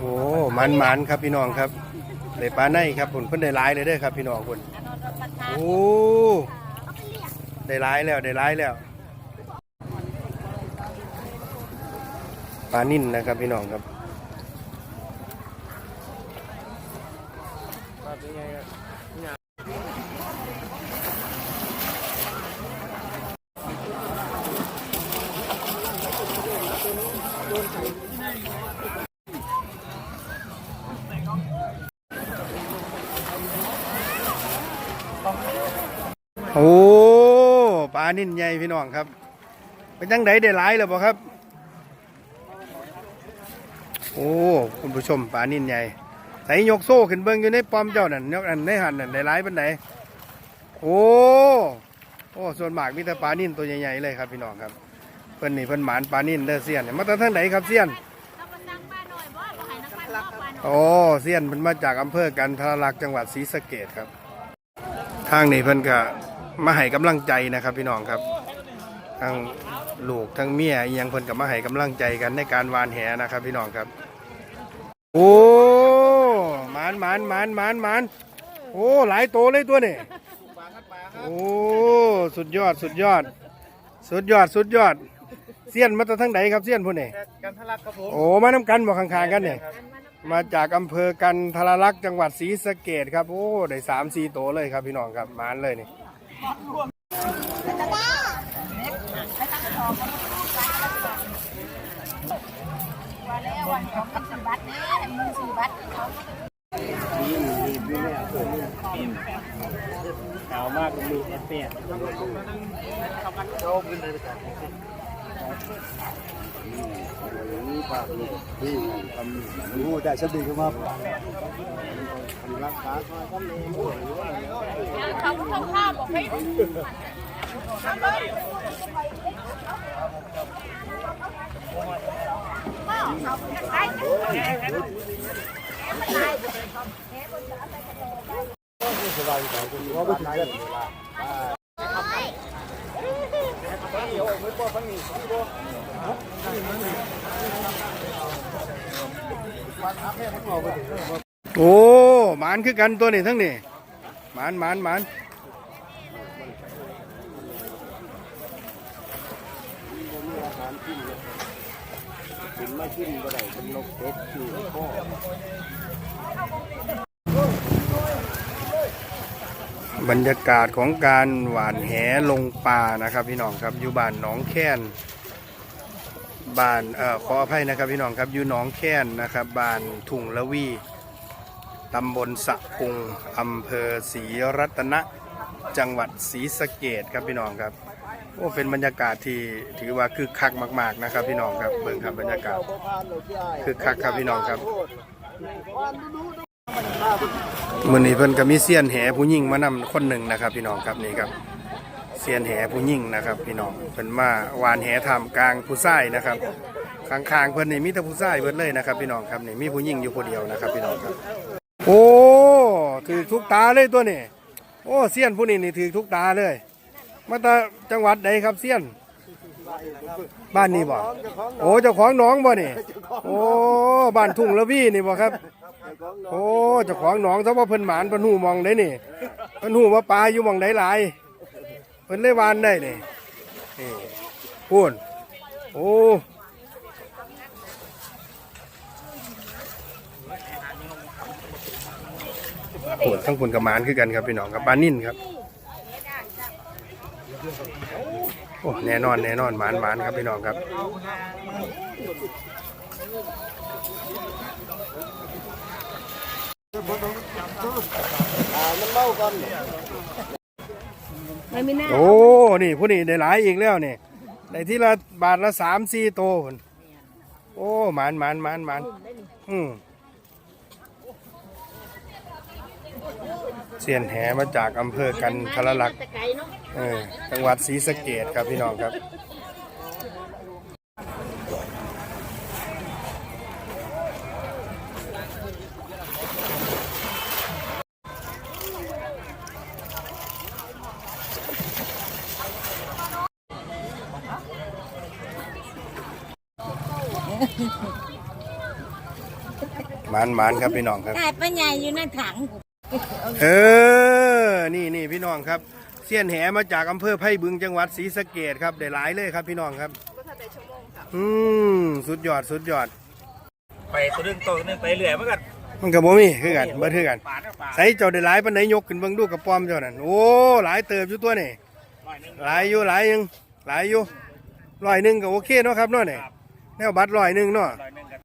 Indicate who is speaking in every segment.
Speaker 1: โอ้มันมันครับพี่น้องครับได้ปลาในครับผลเพิ่นได้หลายเลยเด้อครับพี่น้องคนโอ้ได้หลายแล้วได้หลายแล้วปลานิ่นนะครับพี่น้องครับ โอ้ปลานิ่นใหญ่พี่น้องครับเป็นจังไดได้หลายแล้วบ่ครับ โอ้คุณผู้ชมปลานิ่นใหญ่ใส่ยกโซ่ขึ้นเบิ้งอยู่ในป้อมเจ้านั่นยกอันในหันนั่นได้หลายเปานไหนโอ้โอ้ส่วนมากมีแต่ปลานิ่นตัวใหญ่ๆเลยครับพี่น้องครับเพิ่นนี่เพิ่นหมานปลานิ่นเด้อเซียนมาจากทางไหนครับเซียน
Speaker 2: เรามาสั่งปลาหน่อยน
Speaker 1: โอ้เซียนเพิ่นมาจากอำเภอกันทรลักจังหวัดศรีสะเกดครับ ทางนี้เพิ่นก็ มาให้กำลังใจนะครับพี่น้องครับทั้งลูกทั้งเมียอิหยังเพิ่นก็มาให้กำลังใจกันในการวานแหนะครับ พี่น้องครับ โอ้หมานหมานหมานหมานหมานโอ้หลายโตเลยตัวนี่โอ้สุดยอดสุดยอด สุดยอดสุดยอดเซียนมาจากทางไหนครับเซียนผู้นี่
Speaker 3: กันทะลักครับผม
Speaker 1: โอ้มาน้ำกันบอกข้างๆกันเนี่ยมาจากอำเภอกันทรลักษณ์จังหวัดศรีสะเกดครับโอ้ได้สามสี่โตวเลยครับพี่น้องครับมานเลยนี่
Speaker 2: ว่าแล้ววัน ของมันสิบัตรเด้มึงสิบัตรเขา
Speaker 3: ขาวมากมีเอสเปียโชคขึ้นเลยไปกัน ปากนี่ที่ทำรู้ได้ชัดดีขึ้นมารักษาคอยกัน
Speaker 1: โอ้หมานคือกันตัวนี้ทั้งนี้หมานหมานหมาน
Speaker 3: ถึงไม่ขึ้นก็ได้เป็นนกเป็ดคือพ่อ
Speaker 1: บรรยากาศของการหวานแหลงปลานะครับพี่น้องครับอยู่บ้านหนองแค้นบ้านเอ่อขออภัยนะครับพี่น้องครับอยู่หนองแค้นนะครับบ้านทุ่งละวีตำบลสะพุงอำเภอศรีรัตนะจังหวัดศรีสะเกดครับพี่น้องครับโอ้เป็นบรรยากาศที่ถือว่าคึกคักมาก ๆนะครับ พี่น้องครับเบิ่งครับบรรยากาศคือคักครับพี่น้องครับ มือนี้เพิ่นก็มีเซียนแหผู้หญิงมานำคนหนึ่งนะครับ พี่น้องครับนี่ครับเซียนแหผู้หญิงนะครับ พี่น้องเพิ่นมาวานแหทำกลางผู้ชายนะครับข้างๆเพิ่นนี่มีแต่ผู้ชายเบิดเลยนะครับ พี่น้องครับนี่มีผู้หญิงอยู่คนเดียวนะครับ พี่น้องครับ โอ้ถือทุกตาเลยตัวนี้โอ้เซียนผู้นี้นี่ถือทุกตาเลย มาจากจังหวัดใดครับเซียน บ้านนี้บ่โอ้เจ้าของน้องบ่นี่โอ้บ้านทุ่งละวีนี่บ่ครับ โอ้เจ้าของหนองถ้าว่าเพิ่นหมานเพิ่นหูมองได้นี่เพิ่นหูว่าปลาอยู่มองได้หลายเพิ่นเลยวานได้นี่นี่พูนโอ้ปวดทั้งปุ่นกับมานคือกันครับพี่น้องกับปลานิ่นครับ โอ้แน่นอนแน่นอนหมานหมานครับพี่น้องครับ
Speaker 3: มันเล่ากัน
Speaker 2: ไม่มีหน้า
Speaker 1: โอ้นี่ผู้นี้ได้หลายอีกแล้วนี่ได้ที่ละบาทละสามสี่โตพุ่นโอ้หมานหมานหมานหมานอืม เสียนแหมาจากอำเภอกันทรลักษณ์
Speaker 2: เอ
Speaker 1: อจังหวัดศรีสะเกดครับพี่น้องครับมานมานครับพี่น้องครับ
Speaker 2: กายปัญญาอยู่ในถัง
Speaker 1: เออ นี่นี่พี่น้องครับ เสี้ยนแหมาจากอำเภอไผ่บึงจังหวัดศรีสะเกดครับได้หลายเลยครับพี่น้องครับอืมสุดยอดสุดยอด
Speaker 4: ไปตัวนึงตัวนึงไปเรื่อยมันก็
Speaker 1: มันก็บ่มีคือกันเบิดคือกัน
Speaker 4: ปาดก็ปาด
Speaker 1: ใส่เจ้าได้หลายปานไหนยกขึ้นเบิ่งดูกระป้อมเจ้านั่นโอ้หลายเติบอยู่ตัวนี่
Speaker 4: หน่อยหนึง
Speaker 1: หลายอยู่หลายยังหลายอยู่ร้อยหนึ่งก็โอเคเนาะครับเนาะนี่แนวบัตรร้อยหนึ่งเนาะ
Speaker 4: หน่อยหนึงก็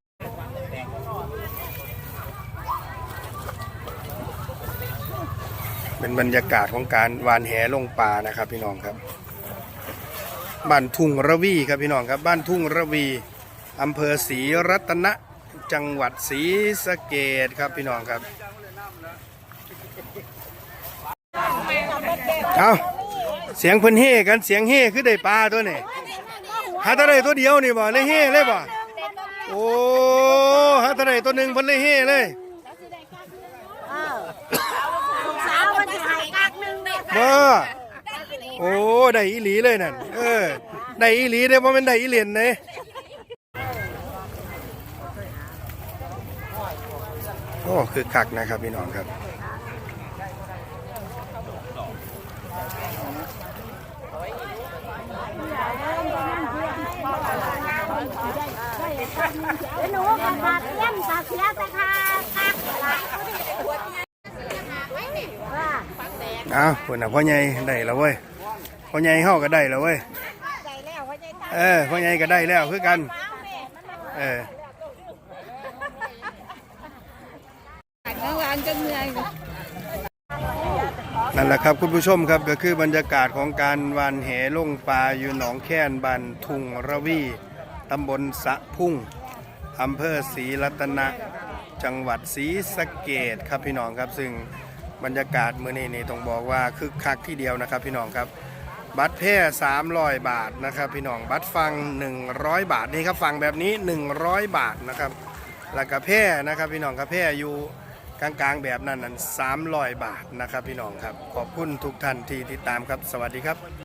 Speaker 1: เป็นบรรยากาศของการวานแหลงป่านะครับ พี่น้องครับ บ้านทุ่งระวีครับพี่น้องครับ บ้านทุ่งระวีอำเภอศรีรัตนะจังหวัดศรีสะเกดครับพี่น้องครับเอาเสียงเพิ่นเฮกันเสียงเฮคือได้ปลาตัวนี่หาตะไดตัวเดียวนี่บ่เลยเฮเลยบ่โอ้หาตะไดตัวหนึ่งเพิ่นเลยเฮเลย
Speaker 2: สาวมันจะหายกักหนึ่งเลย
Speaker 1: บ่โอ้ได้อีหลีเลยนั่นเออได้อีหลีเด้บ่แม่นได้อีเหรียญเด้โอ้คือคักนะครับพี่น้องครับ
Speaker 2: หนูกับขาเยี่ยมตาเสียตาคาคักละ
Speaker 1: อ้าวคนน่ะพ่อใหญ่ได้แล้วเว้ยพ่อใหญ่เฮาก็ได้แล้วเว้ยเออพ่อใหญ่ก็ได้แล้วคือกันเออนั่นแหละครับคุณผู้ชมครับก็คือบรรยากาศของการวานแหลงปลาอยู่หนองแค้นบ้านทุ่งระวีตำบลสะพุ่งอำเภอศรีรัตนะจังหวัดศรีสะเกดครับพี่น้องครับซึ่ง บรรยากาศมื้อนี้นี่ต้องบอกว่าคึกคักที่เดียวนะครับพี่น้องครับ บัตรแพร่300 บาทนะครับ พี่น้องบัตรฟัง 100 บาทนี่ครับฟังแบบนี้ 100 บาทนะครับแล้วก็แพร่นะครับพี่น้องครับแพร่อยู่กลางๆแบบนั้นนั้น300 บาทนะครับพี่น้องครับ ขอบคุณทุกท่านที่ติดตามครับ สวัสดีครับ